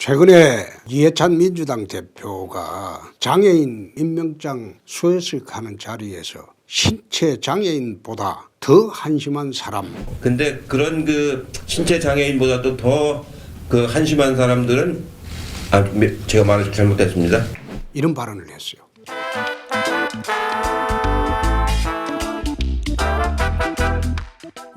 최근에 이해찬 민주당 대표가 장애인 임명장 수여식하는 자리에서 신체 장애인보다 더 한심한 사람 근데 그런 그 신체 장애인보다도 더 그 한심한 사람들은 아 매- 제가 말을 잘못했습니다. 이런 발언을 했어요.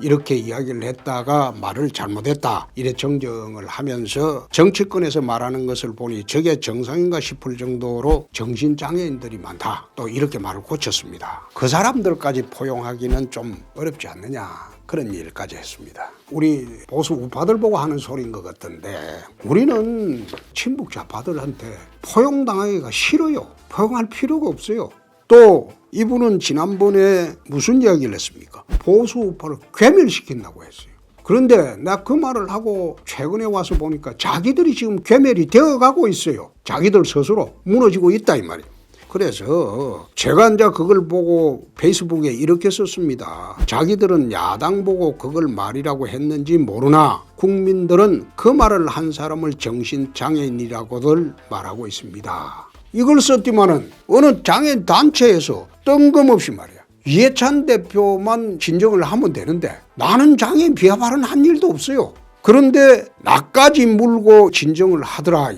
이렇게 이야기를 했다가 말을 잘못했다 이래 정정을 하면서 정치권에서 말하는 것을 보니 저게 정상인가 싶을 정도로 정신장애인들이 많다. 또 이렇게 말을 고쳤습니다. 그 사람들까지 포용하기는 좀 어렵지 않느냐 그런 일까지 했습니다. 우리 보수 우파들 보고 하는 소리인 것 같던데 우리는 친북 좌파들한테 포용당하기가 싫어요. 포용할 필요가 없어요 또 이분은 지난번에 무슨 이야기를 했습니까? 보수 우파를 괴멸시킨다고 했어요. 그런데 나 그 말을 하고 최근에 와서 보니까 자기들이 지금 괴멸이 되어 가고 있어요. 자기들 스스로 무너지고 있다 이 말이에요. 그래서 제가 이제 그걸 보고 페이스북에 이렇게 썼습니다. 자기들은 야당 보고 그걸 말이라고 했는지 모르나 국민들은 그 말을 한 사람을 정신장애인이라고들 말하고 있습니다. 이걸 썼지만은 어느 장애인 단체에서 뜬금없이 말이야. 이해찬 대표만 진정을 하면 되는데 나는 장애인 비하 발언 한 일도 없어요. 그런데 나까지 물고 진정을 하더라.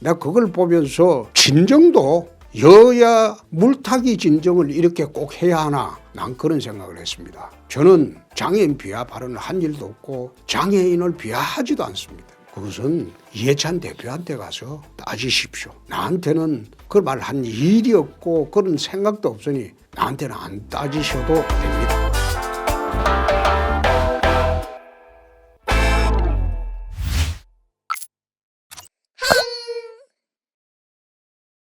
내가 그걸 보면서 진정도 여야 물타기 진정을 이렇게 꼭 해야 하나 난 그런 생각을 했습니다. 저는 장애인 비하 발언을 한 일도 없고 장애인을 비하하지도 않습니다. 그것은 이해찬 대표한테 가서 따지십시오. 나한테는 그걸 말한 일이 없고 그런 생각도 없으니 나한테는 안 따지셔도 됩니다.